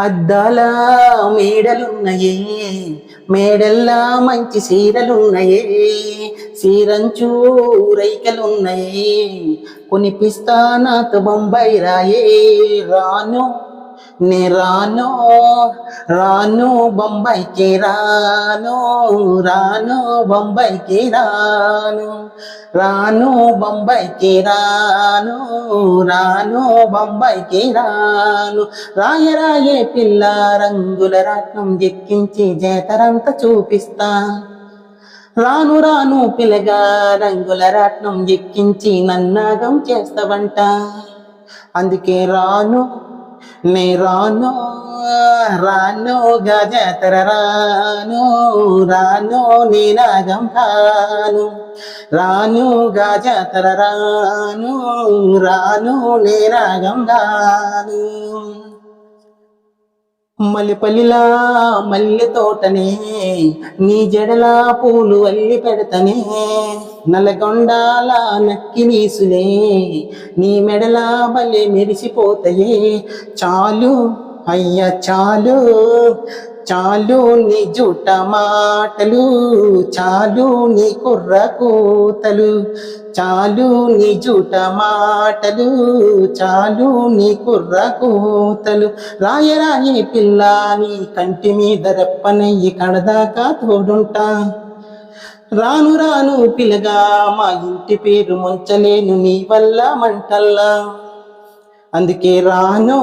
అద్దాల మేడలున్నాయే మేడల్లా మంచి సీరలున్నాయే సీరంచు రైకలున్నాయే కొనిపిస్తా నాతో బొంబాయి రాయే రాను నే రాను రాను బొంబాయికి రాను రాను బొంబాయికి రాను. రాను బొంబాయికి రాను రాను బొంబాయికి రాను. రాయ రాయే పిల్ల రంగుల రాట్నం ఎక్కించి జేతరంతా చూపిస్తా. రాను రాను పిల్లగా రంగుల రాట్నం ఎక్కించి నన్నాగం చేస్తావంట. అందుకే రాను నే రాను రాను గజాతర రాను రాను నీ నాగం రాను గజతర రాను రాను నీ నాగం మల్లెపల్లిలా మల్లె తోటనే నీ జడలా పూలు అల్లి పెడతనే. నల్లగొండాల నక్కి నీసులే నీ మెడలా బల్లె మెరిసిపోతాయే. చాలు అయ్యా చాలు. చాలు నీ జుట మాటలు చాలు నీ కుర్ర కూతలు చాలు నీ జుట మాటలు చాలు నీ కుర్ర కూతలు. రాయ రాయే పిల్ల నీ కంటి మీద రెప్పనయ్యి కడదాకా తోడుంటా. రాను రాను పిలగా మా ఇంటి పేరు ముంచలేను నీ వల్ల మంటల్లా. అందుకే రాను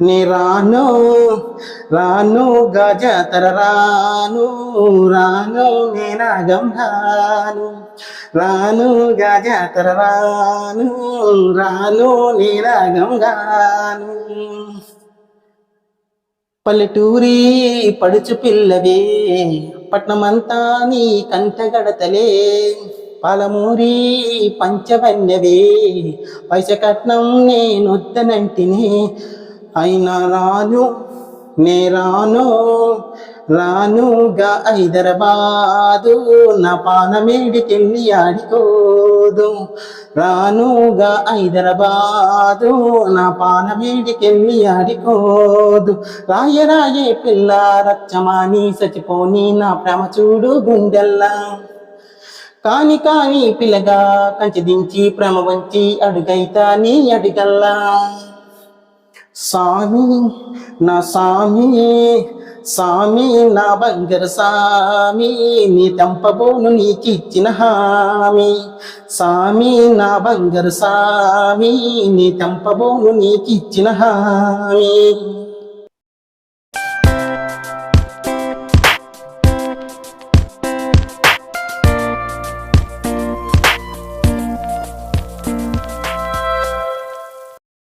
నీ రాను రాను గజాతర రాను రాను నే నాగం రాను రాను గజాతర రాను రాను నీ నాగం రాను. పల్లెటూరి పడుచు పిల్లవే పట్నమంతా నీ కంటగడతలే పాలమూరి పంచవన్యవే పైస కట్నం నేనొద్దనంటిని అయినా రాను నే రాను రానుగా హైదరాబాదు నా పానమేడికెళ్ళి ఆడికోదు రానుగా హైదరాబాదు నా పానమేడికెళ్ళి ఆడికోదు రాయ రాయే పిల్ల రచ్చమాని సచిపోని నా ప్రేమ చూడు గుండెల్లా. కాని కాని పిల్లగా కంచి దించి ప్రేమ వంచి అడుగైతా నీ అడుగల్లా. సామి నా సామి సామి నా బంగర సామి నీ తెంపబోను నీకిచ్చిన హామీ. సామి నా బంగర సామి నీ తెంపబోను నీకిచ్చిన హామీ.